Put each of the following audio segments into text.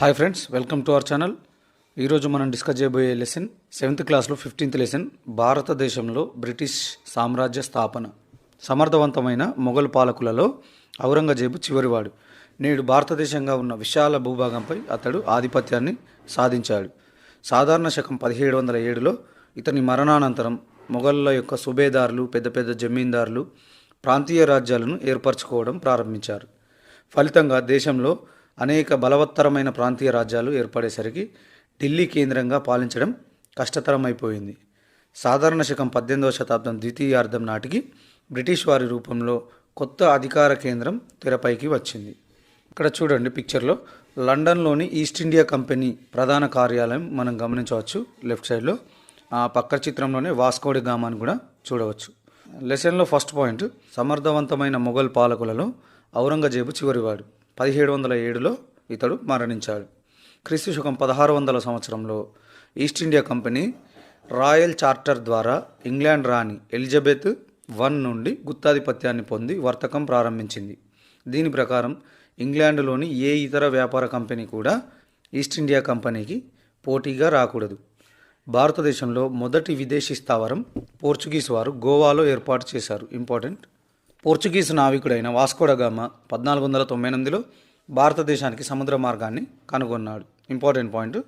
Hi friends welcome to our channel ఈరోజు మనం discuss చేయబోయే లెసన్ సెవెంత్ క్లాస్లో ఫిఫ్టీన్త్ లెసన్ భారతదేశంలో బ్రిటిష్ సామ్రాజ్య స్థాపన. సమర్థవంతమైన మొఘల్ పాలకులలో ఔరంగజేబు చివరివాడు. నేడు భారతదేశంగా ఉన్న విశాల భూభాగంపై అతడు ఆధిపత్యాన్ని సాధించాడు. సాధారణ శకం పదిహేడు వందల ఏడులో ఇతని మరణానంతరం మొఘళ్ళ యొక్క సుబేదారులు పెద్ద పెద్ద జమీందారులు ప్రాంతీయ రాజ్యాలను ఏర్పరచుకోవడం ప్రారంభించారు. ఫలితంగా దేశంలో అనేక బలవత్తరమైన ప్రాంతీయ రాజ్యాలు ఏర్పడేసరికి ఢిల్లీ కేంద్రంగా పాలించడం కష్టతరమైపోయింది. సాధారణ శకం పద్దెనిమిదవ శతాబ్దం ద్వితీయార్థం నాటికి బ్రిటిష్ వారి రూపంలో కొత్త అధికార కేంద్రం తెరపైకి వచ్చింది. ఇక్కడ చూడండి పిక్చర్లో లండన్లోని ఈస్ట్ ఇండియా కంపెనీ ప్రధాన కార్యాలయం మనం గమనించవచ్చు. లెఫ్ట్ సైడ్లో ఆ పక్క చిత్రంలోనే వాస్కోడి గామాని కూడా చూడవచ్చు. లెసన్లో ఫస్ట్ పాయింట్ సమర్థవంతమైన మొఘల్ పాలకులలో ఔరంగజేబు చివరివాడు. పదిహేడు వందల ఏడులో ఇతడు మరణించాడు. క్రీస్తు శకం పదహారు వందల సంవత్సరంలో East India Company Royal Charter ద్వారా ఇంగ్లాండ్ రాణి ఎలిజబెత్ వన్ నుండి గుత్తాధిపత్యాన్ని పొంది వర్తకం ప్రారంభించింది. దీని ప్రకారం ఇంగ్లాండ్లోని ఏ ఇతర వ్యాపార కంపెనీ కూడా ఈస్ట్ ఇండియా కంపెనీకి పోటీగా రాకూడదు. భారతదేశంలో మొదటి విదేశీ స్థావరం పోర్చుగీస్ వారు గోవాలో ఏర్పాటు చేశారు. ఇంపార్టెంట్ పోర్చుగీస్ నావికుడైన వాస్కోడగామ పద్నాలుగు వందల తొంభై ఎనిమిదిలో భారతదేశానికి సముద్ర మార్గాన్ని కనుగొన్నాడు. Important point.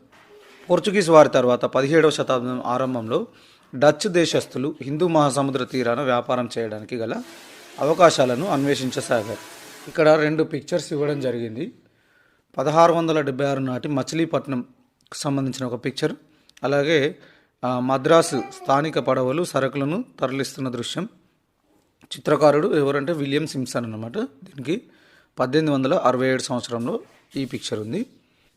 పోర్చుగీస్ వారి తర్వాత పదిహేడవ శతాబ్దం ఆరంభంలో డచ్ దేశస్థులు హిందూ మహాసముద్ర తీరాన వ్యాపారం చేయడానికి గల అవకాశాలను అన్వేషించసాగారు. ఇక్కడ రెండు పిక్చర్స్ ఇవ్వడం జరిగింది. పదహారు వందల డెబ్బై ఆరు నాటి మచిలీపట్నంకు సంబంధించిన ఒక పిక్చర్ అలాగే మద్రాసు స్థానిక పడవలు సరుకులను తరలిస్తున్న దృశ్యం. చిత్రకారుడు ఎవరంటే విలియం సింప్సన్ అన్నమాట. దీనికి పద్దెనిమిది వందల అరవై ఏడు సంవత్సరంలో ఈ పిక్చర్ ఉంది.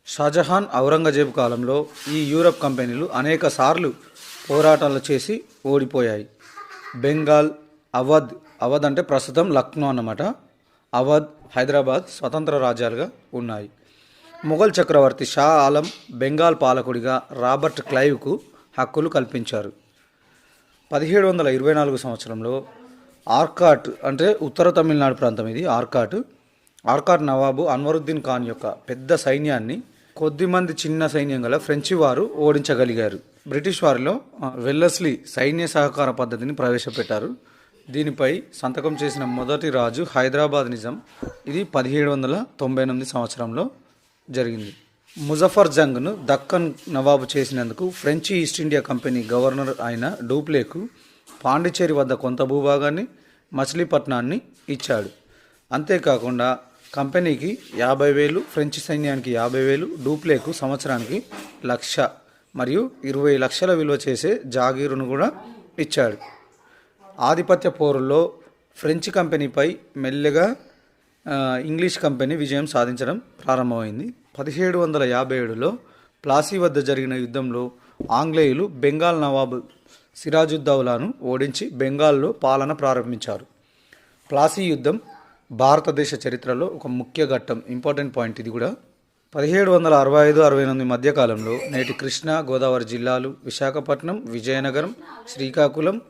షాజహాన్ ఔరంగజేబు కాలంలో ఈ యూరప్ కంపెనీలు అనేక సార్లు పోరాటాలు చేసి ఓడిపోయాయి. బెంగాల్ అవధ్ అవధ్ అంటే ప్రస్తుతం లక్నో అన్నమాట. అవధ్ హైదరాబాద్ స్వతంత్ర రాజ్యాలుగా ఉన్నాయి. మొఘల్ చక్రవర్తి షా ఆలం బెంగాల్ పాలకుడిగా రాబర్ట్ క్లైవ్కు హక్కులు కల్పించారు. పదిహేడు వందల ఇరవై నాలుగు సంవత్సరంలో ఆర్కాట్ అంటే ఉత్తర తమిళనాడు ప్రాంతం ఇది ఆర్కాట్. ఆర్కాట్ నవాబు అన్వరుద్దీన్ ఖాన్ యొక్క పెద్ద సైన్యాన్ని కొద్దిమంది చిన్న సైన్యం గల ఫ్రెంచి వారు ఓడించగలిగారు. బ్రిటిష్ వారిలో వెల్లస్లీ సైన్య సహకార పద్ధతిని ప్రవేశపెట్టారు. దీనిపై సంతకం చేసిన మొదటి రాజు హైదరాబాద్ నిజాం. ఇది పదిహేడు వందల తొంభై ఎనిమిది సంవత్సరంలో జరిగింది. ముజఫర్ జంగ్ను దక్కన్ నవాబు చేసినందుకు French East India Company governor అయిన డూప్లేకు పాండిచేరి వద్ద కొంత భూభాగాన్ని మచిలీపట్నాన్ని ఇచ్చాడు. అంతేకాకుండా కంపెనీకి యాభై వేలు ఫ్రెంచ్ సైన్యానికి యాభై వేలు డూప్లేకు సంవత్సరానికి లక్ష మరియు ఇరవై లక్షల విలువ చేసే జాగీరును కూడా ఇచ్చాడు. ఆధిపత్య పోరుల్లో ఫ్రెంచ్ కంపెనీపై మెల్లగా ఇంగ్లీష్ కంపెనీ విజయం సాధించడం ప్రారంభమైంది. పదిహేడు వందల యాభై ఏడులో ప్లాసీ వద్ద జరిగిన యుద్ధంలో ఆంగ్లేయులు బెంగాల్ నవాబు సిరాజుద్దౌలాను ఓడించి బెంగాల్లో పాలన ప్రారంభించారు. ప్లాసీ యుద్ధం భారతదేశ చరిత్రలో ఒక ముఖ్య ఘట్టం. ఇంపార్టెంట్ పాయింట్ ఇది కూడా. పదిహేడు వందల అరవై ఐదు అరవై ఎనిమిది మధ్యకాలంలో నేటి కృష్ణా గోదావరి జిల్లాలు విశాఖపట్నం విజయనగరం శ్రీకాకుళం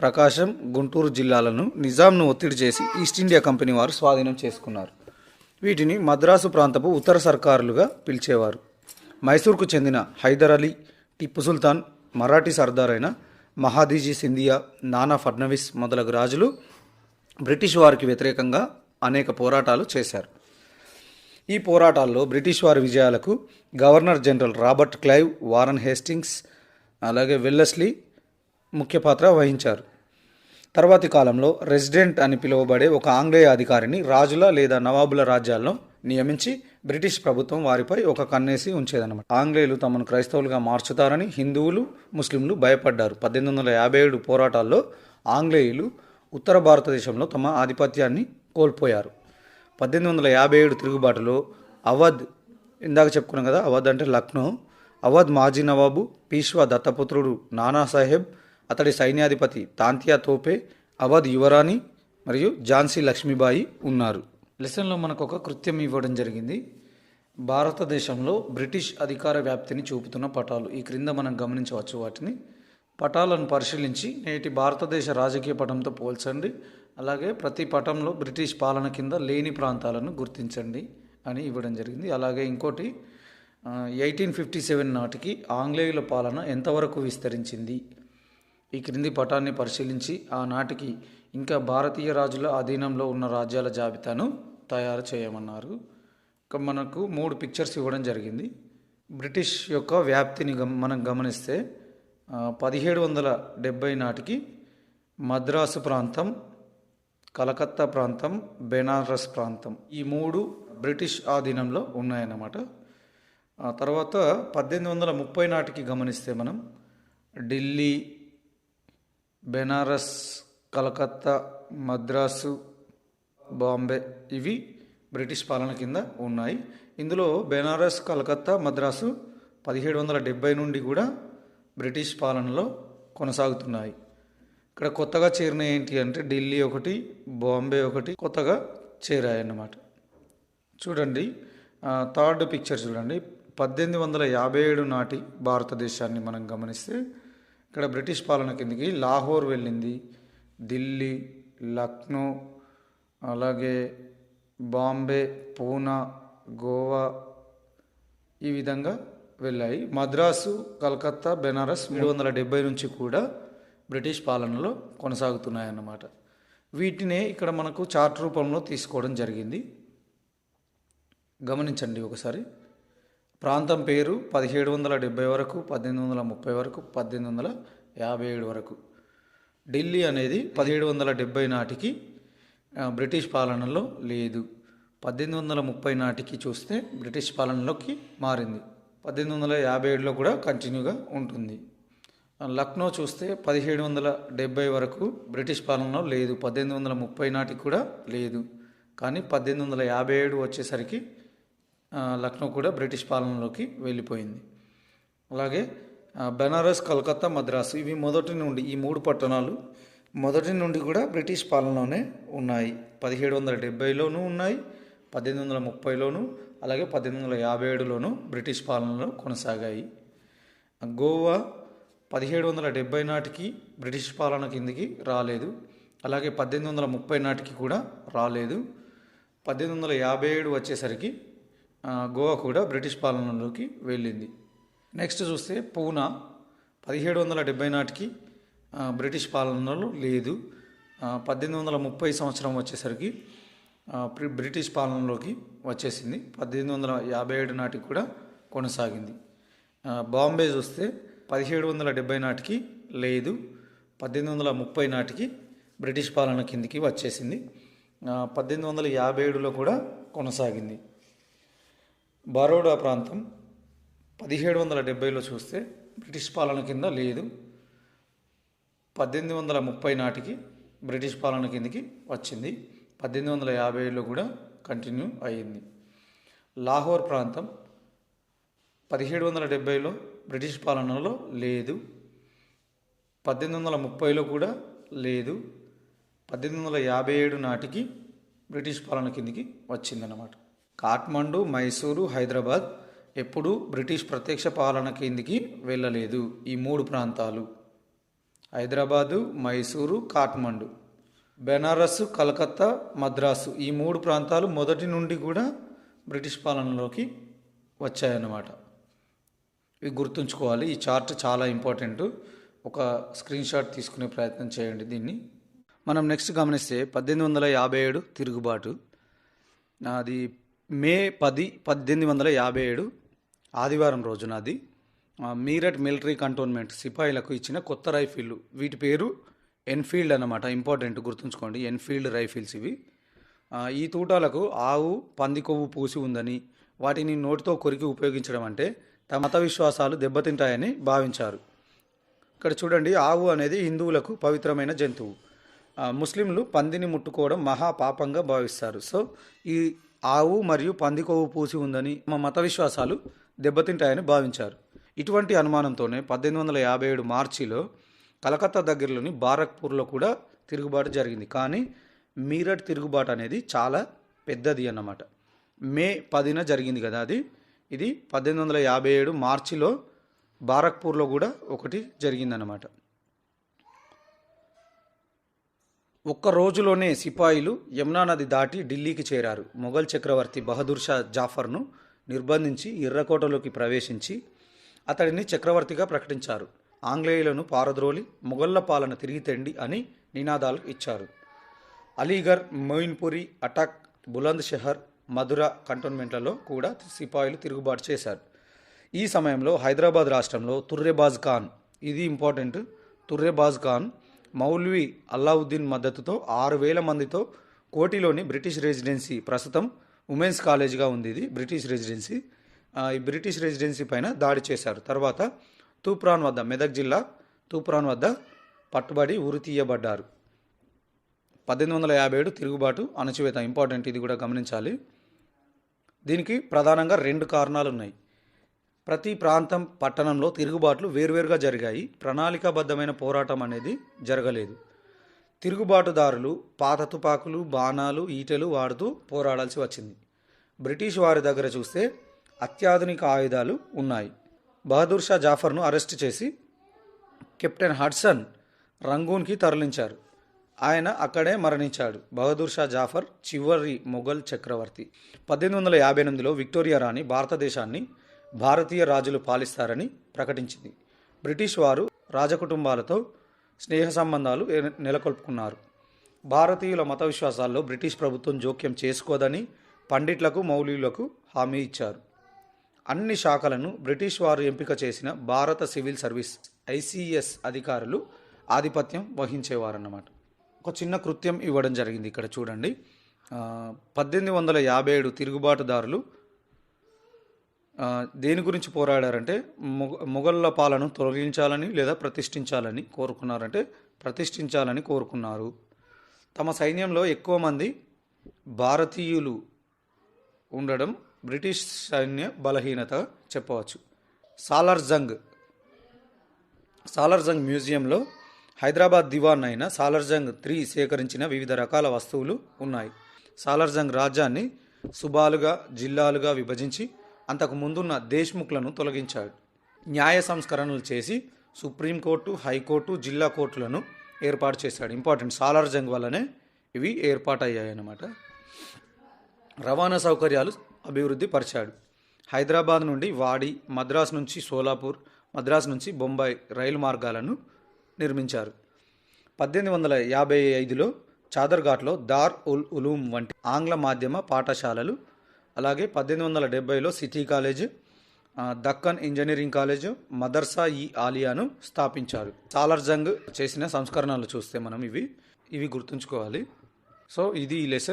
ప్రకాశం గుంటూరు జిల్లాలను నిజాంను ఒత్తిడి చేసి ఈస్ట్ ఇండియా కంపెనీ వారు స్వాధీనం చేసుకున్నారు. వీటిని మద్రాసు ప్రాంతపు ఉత్తర సర్కారులుగా పిలిచేవారు. మైసూర్కు చెందిన హైదర్ అలీ టిప్పు సుల్తాన్ మరాఠీ సర్దార్ అయిన మహాదీజీ సింధియా నానా ఫడ్నవీస్ మొదలగు రాజులు బ్రిటిష్ వారికి వ్యతిరేకంగా అనేక పోరాటాలు చేశారు. ఈ పోరాటాల్లో బ్రిటిష్ వారి విజయాలకు governor general Robert Clive Warren Hastings అలాగే వెల్లస్లీ ముఖ్య పాత్ర వహించారు. తర్వాతి కాలంలో రెసిడెంట్ అని పిలువబడే ఒక ఆంగ్లేయ అధికారిని రాజుల లేదా నవాబుల రాజ్యాల్లో నియమించి బ్రిటిష్ ప్రభుత్వం వారిపై ఒక కన్నేసి ఉంచేదన్నమాట. ఆంగ్లేయులు తమను క్రైస్తవులుగా మార్చుతారని హిందువులు ముస్లింలు భయపడ్డారు. పద్దెనిమిది వందల యాభై ఏడు పోరాటాల్లో ఆంగ్లేయులు ఉత్తర భారతదేశంలో తమ ఆధిపత్యాన్ని కోల్పోయారు. పద్దెనిమిది వందల యాభై ఏడు తిరుగుబాటులో అవధ్ ఇందాక చెప్పుకున్నాం కదా అవధ్ అంటే లక్నో అవధ్ మాజీ నవాబు పీష్వా దత్తపుత్రుడు నానాసాహెబ్ అతడి సైన్యాధిపతి తాంతియా తోపే అవధ్ యువరాణి మరియు ఝాన్సీ లక్ష్మీబాయి ఉన్నారు. లెసన్లో మనకు ఒక కృత్యం ఇవ్వడం జరిగింది. భారతదేశంలో బ్రిటిష్ అధికార వ్యాప్తిని చూపుతున్న పటాలు. ఈ క్రింద మనం గమనించవచ్చు వాటిని. పటాలను పరిశీలించి నేటి భారతదేశ రాజకీయ పటంతో పోల్చండి. అలాగే ప్రతి పటంలో బ్రిటిష్ పాలన కింద లేని ప్రాంతాలను గుర్తించండి అని ఇవ్వడం జరిగింది. అలాగే ఇంకోటి ఎయిటీన్ ఫిఫ్టీ సెవెన్ నాటికి ఆంగ్లేయుల పాలన ఎంతవరకు విస్తరించింది? ఈ క్రింది పటాన్ని పరిశీలించి ఆనాటికి ఇంకా భారతీయ రాజుల అధీనంలో ఉన్న రాజ్యాల జాబితాను తయారు చేయమన్నారు. ఇక మనకు మూడు పిక్చర్స్ ఇవ్వడం జరిగింది. బ్రిటిష్ యొక్క వ్యాప్తిని గమ మనం గమనిస్తే పదిహేడు వందల డెబ్భై నాటికి మద్రాసు ప్రాంతం కలకత్తా ప్రాంతం బెనారస్ ప్రాంతం ఈ మూడు బ్రిటిష్ ఆధీనంలో ఉన్నాయన్నమాట. ఆ తర్వాత పద్దెనిమిది వందల ముప్పై నాటికి గమనిస్తే మనం ఢిల్లీ బెనారస్ కలకత్తా మద్రాసు బాంబే ఇవి బ్రిటిష్ పాలన కింద ఉన్నాయి. ఇందులో బెనారస్ కలకత్తా మద్రాసు పదిహేడు వందల డెబ్బై నుండి కూడా బ్రిటిష్ పాలనలో కొనసాగుతున్నాయి. ఇక్కడ కొత్తగా చేరిన ఏంటి అంటే ఢిల్లీ ఒకటి బాంబే ఒకటి కొత్తగా చేరాయన్నమాట. చూడండి థర్డ్ పిక్చర్ చూడండి. పద్దెనిమిది వందల యాభై ఏడు నాటి భారతదేశాన్ని మనం గమనిస్తే ఇక్కడ బ్రిటిష్ పాలన కిందకి లాహోర్ వెళ్ళింది. ఢిల్లీ లక్నో అలాగే బాంబే పూనా గోవా ఈ విధంగా వెళ్ళాయి. మద్రాసు కలకత్తా బెనారస్ మూడు వందల డెబ్బై నుంచి కూడా బ్రిటిష్ పాలనలో కొనసాగుతున్నాయన్నమాట. వీటినే ఇక్కడ మనకు చార్ట్ రూపంలో తీసుకోవడం జరిగింది. గమనించండి ఒకసారి. ప్రాంతం పేరు పదిహేడు వందల డెబ్బై వరకు పద్దెనిమిది వందల ముప్పై వరకు పద్దెనిమిది వందల యాభై ఏడు వరకు. ఢిల్లీ అనేది పదిహేడు వందల డెబ్బై నాటికి బ్రిటిష్ పాలనలో లేదు. పద్దెనిమిది వందల ముప్పై నాటికి చూస్తే బ్రిటిష్ పాలనలోకి మారింది. పద్దెనిమిది వందల యాభై ఏడులో కూడా కంటిన్యూగా ఉంటుంది. లక్నో చూస్తే పదిహేడు వందల డెబ్బై వరకు బ్రిటిష్ పాలనలో లేదు. పద్దెనిమిది వందల ముప్పై నాటికి కూడా లేదు. కానీ పద్దెనిమిది వందల యాభై ఏడు వచ్చేసరికి లక్నో కూడా బ్రిటిష్ పాలనలోకి వెళ్ళిపోయింది. అలాగే బెనారస్ కలకత్తా మద్రాసు ఇవి మొదటి నుండి ఈ మూడు పట్టణాలు మొదటి నుండి కూడా బ్రిటిష్ పాలనలోనే ఉన్నాయి. పదిహేడు వందల డెబ్బైలోనూ ఉన్నాయి పద్దెనిమిది వందల ముప్పైలోనూ అలాగే పద్దెనిమిది వందల యాభై ఏడులోనూ బ్రిటిష్ పాలనలో కొనసాగాయి. గోవా పదిహేడు వందల డెబ్బై నాటికి బ్రిటిష్ పాలన కిందికి రాలేదు అలాగే పద్దెనిమిది వందల ముప్పై నాటికి కూడా రాలేదు. పద్దెనిమిది వందల యాభై ఏడు వచ్చేసరికి గోవా కూడా బ్రిటిష్ పాలనలోకి వెళ్ళింది. నెక్స్ట్ చూస్తే పూనా పదిహేడు వందల డెబ్బై నాటికి బ్రిటిష్ పాలనలో లేదు. పద్దెనిమిది వందల ముప్పై సంవత్సరం వచ్చేసరికి బ్రిటిష్ పాలనలోకి వచ్చేసింది. పద్దెనిమిది వందల యాభై ఏడు నాటికి కూడా కొనసాగింది. బాంబే చూస్తే పదిహేడు వందల డెబ్బై నాటికి లేదు. పద్దెనిమిది వందల ముప్పై నాటికి బ్రిటిష్ పాలన కిందికి వచ్చేసింది. పద్దెనిమిది వందల యాభై ఏడులో కూడా కొనసాగింది. బరోడా ప్రాంతం పదిహేడు వందల డెబ్బైలో చూస్తే బ్రిటిష్ పాలన కింద లేదు. పద్దెనిమిది వందల ముప్పై నాటికి బ్రిటిష్ పాలన కిందకి వచ్చింది. పద్దెనిమిది వందల యాభైలో కూడా కంటిన్యూ అయ్యింది. లాహోర్ ప్రాంతం పదిహేడు వందల డెబ్బైలో బ్రిటిష్ పాలనలో లేదు. పద్దెనిమిది వందల ముప్పైలో కూడా లేదు. పద్దెనిమిది వందల యాభై ఏడు నాటికి బ్రిటిష్ పాలన కిందికి వచ్చిందన్నమాట. కాఠ్మండు మైసూరు హైదరాబాద్ ఎప్పుడూ బ్రిటిష్ ప్రత్యక్ష పాలన కిందికి వెళ్ళలేదు ఈ మూడు ప్రాంతాలు. హైదరాబాదు మైసూరు కాఠ్మండు బెనారస్ కలకత్తా మద్రాసు ఈ మూడు ప్రాంతాలు మొదటి నుండి కూడా బ్రిటిష్ పాలనలోకి వచ్చాయన్నమాట. ఇవి గుర్తుంచుకోవాలి. ఈ చార్ట్ చాలా ఇంపార్టెంట్. ఒక స్క్రీన్ షాట్ తీసుకునే ప్రయత్నం చేయండి దీన్ని. మనం నెక్స్ట్ గమనిస్తే పద్దెనిమిది వందల యాభై ఏడు తిరుగుబాటు. అది మే పది పద్దెనిమిది వందల యాభై ఏడు. ఆదివారం రోజున అది మీరట్ మిలిటరీ కంటోన్మెంట్ సిపాయిలకు ఇచ్చిన కొత్త రైఫిల్ వీటి పేరు ఎన్ఫీల్డ్ అన్నమాట ఇంపార్టెంట్ గుర్తుంచుకోండి ఎన్ఫీల్డ్ రైఫిల్స్ ఇవి. ఈ తూటాలకు ఆవు పంది కొవ్వు పూసి ఉందని వాటిని నోటితో కొరికి ఉపయోగించడం అంటే తమ మత విశ్వాసాలు దెబ్బతింటాయని భావించారు. ఇక్కడ చూడండి ఆవు అనేది హిందువులకు పవిత్రమైన జంతువు. ముస్లింలు పందిని ముట్టుకోవడం మహా పాపంగా భావిస్తారు. సో ఈ ఆవు మరియు పంది కొవ్వు పూసి ఉందని మా మత విశ్వాసాలు దెబ్బతింటాయని భావించారు. ఇటువంటి అనుమానంతోనే పద్దెనిమిది వందల యాభై ఏడు మార్చిలో కలకత్తా దగ్గరలోని బారక్పూర్లో కూడా తిరుగుబాటు జరిగింది. కానీ మీరట్ తిరుగుబాటు అనేది చాలా పెద్దది అన్నమాట. మే పదిన జరిగింది కదా అది. ఇది పద్దెనిమిది వందల యాభై ఏడు మార్చిలో బారక్పూర్లో కూడా ఒకటి జరిగిందన్నమాట. ఒక్క రోజులోనే సిపాయిలు యమునా నది దాటి ఢిల్లీకి చేరారు. మొఘల్ చక్రవర్తి బహదూర్ షా జాఫర్ను నిర్బంధించి ఎర్రకోటలోకి ప్రవేశించి అతడిని చక్రవర్తిగా ప్రకటించారు. ఆంగ్లేయులను పారద్రోలి మొఘళ్ళ పాలన తిరిగి తెండి అని నినాదాలు ఇచ్చారు. అలీగర్ మొయిన్పురి అటాక్ బులంద్ షహర్ మధుర కంటోన్మెంట్లలో కూడా సిపాయిలు తిరుగుబాటు చేశారు. ఈ సమయంలో హైదరాబాద్ రాష్ట్రంలో తుర్రెబాజ్ ఖాన్ ఇది ఇంపార్టెంట్ తుర్రెబాజ్ ఖాన్ మౌల్వి అల్లావుద్దీన్ మద్దతుతో ఆరు వేల మందితో కోటిలోని బ్రిటిష్ రెసిడెన్సీ ప్రస్తుతం ఉమెన్స్ కాలేజ్గా ఉంది ఇది బ్రిటిష్ రెసిడెన్సీ. ఈ బ్రిటిష్ రెసిడెన్సీ పైన దాడి చేశారు. తర్వాత తూప్రాన్ వద్ద మెదక్ జిల్లా తూప్రాన్ వద్ద పట్టుబడి ఉరి తీయబడ్డారు. పద్దెనిమిది వందల యాభై ఏడు తిరుగుబాటు అణచివేత ఇంపార్టెంట్ ఇది కూడా గమనించాలి. దీనికి ప్రధానంగా రెండు కారణాలు ఉన్నాయి. ప్రతి ప్రాంతం పట్టణంలో తిరుగుబాట్లు వేర్వేరుగా జరిగాయి. ప్రణాళికాబద్ధమైన పోరాటం అనేది జరగలేదు. తిరుగుబాటుదారులు పాత తుపాకులు బాణాలు ఈటెలు వాడుతూ పోరాడాల్సి వచ్చింది. బ్రిటిష్ వారి దగ్గర చూస్తే అత్యాధునిక ఆయుధాలు ఉన్నాయి. బహదూర్ షా జాఫర్ను అరెస్ట్ చేసి కెప్టెన్ హడ్సన్ రంగూన్కి తరలించారు. ఆయన అక్కడే మరణించాడు. బహదూర్ షా జాఫర్ చివరి మొఘల్ చక్రవర్తి. పద్దెనిమిది వందల యాభై ఎనిమిదిలో విక్టోరియా రాణి భారతదేశాన్ని భారతీయ రాజులు పాలిస్తారని ప్రకటించింది. బ్రిటిష్ వారు రాజకుటుంబాలతో స్నేహ సంబంధాలు నెలకొల్పుకున్నారు. భారతీయుల మత విశ్వాసాల్లో బ్రిటిష్ ప్రభుత్వం జోక్యం చేసుకోదని పండిట్లకు మౌలికులకు హామీ ఇచ్చారు. అన్ని శాఖలను బ్రిటిష్ వారు ఎంపిక చేసిన భారత సివిల్ సర్వీస్ ఐసిఎస్ అధికారులు ఆధిపత్యం వహించేవారన్నమాట. ఒక చిన్న కృత్యం ఇవ్వడం జరిగింది ఇక్కడ చూడండి. పద్దెనిమిది వందల యాభై ఏడు తిరుగుబాటుదారులు దేని గురించి పోరాడారంటే మొఘళ్ళ పాలన తొలగించాలని లేదా ప్రతిష్ఠించాలని కోరుకున్నారంటే ప్రతిష్ఠించాలని కోరుకున్నారు. తమ సైన్యంలో ఎక్కువ మంది భారతీయులు ఉండడం బ్రిటిష్ సైన్య బలహీనత చెప్పవచ్చు. సాలార్జంగ్ సాలార్జంగ్ మ్యూజియంలో హైదరాబాద్ దివాన్ అయిన సాలార్జంగ్ త్రీ సేకరించిన వివిధ రకాల వస్తువులు ఉన్నాయి. సాలార్జంగ్ రాజ్యాన్ని సుబాలుగా జిల్లాలుగా విభజించి అంతకు ముందున్న దేశ్ముఖ్లను తొలగించాడు. న్యాయ సంస్కరణలు చేసి సుప్రీంకోర్టు హైకోర్టు జిల్లా కోర్టులను ఏర్పాటు చేశాడు. ఇంపార్టెంట్ సాలార్జంగ్ వల్లనే ఇవి ఏర్పాటయ్యాయి అన్నమాట రవాణా సౌకర్యాలు అభివృద్ధి పరిచాడు. హైదరాబాద్ నుండి వాడి మద్రాస్ నుంచి సోలాపూర్ మద్రాస్ నుంచి బొంబాయి రైలు మార్గాలను నిర్మించారు. పద్దెనిమిది వందల యాభై ఐదులో చాదర్ఘాట్లో దార్ ఉల్ ఉలూమ్ వంటి ఆంగ్ల మాధ్యమ పాఠశాలలు అలాగే పద్దెనిమిది వందల డెబ్బైలో city college Deccan engineering college మదర్సా ఈ ఆలియాను స్థాపించారు. సాలర్జంగ్ చేసిన సంస్కరణలు చూస్తే మనం ఇవి ఇవి గుర్తుంచుకోవాలి. సో ఇది ఈ లెసన్.